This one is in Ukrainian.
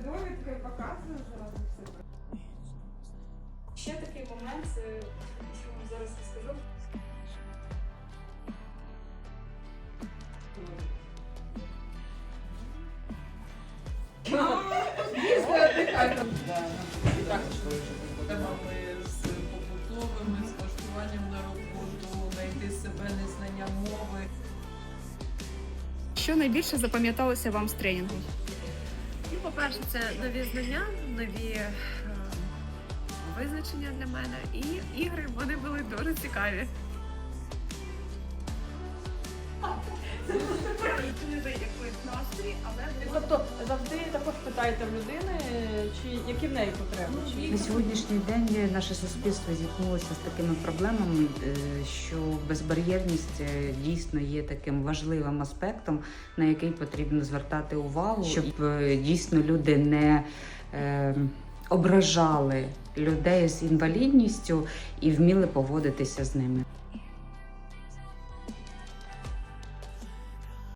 тебе показую зразу все. Ще такий момент, це що вам зараз розкажу. Проблемами з побутовими, з влаштуванням на роботу, знайти себе незнання мови. Що найбільше запам'яталося вам з тренінгу? По-перше, це нові знання, нові е, визначення для мене. І ігри вони були дуже цікаві. якийсь настрій, але Тобто завжди також питаєте в людини, чи які в неї потреби? Чи На сьогоднішній день наше суспільство зіткнулося з такими проблемами, е, що безбар'єрність е, дійсно є таким важливим аспектом, на який потрібно звертати увагу, щоб е, дійсно люди не е, ображали людей з інвалідністю і вміли поводитися з ними.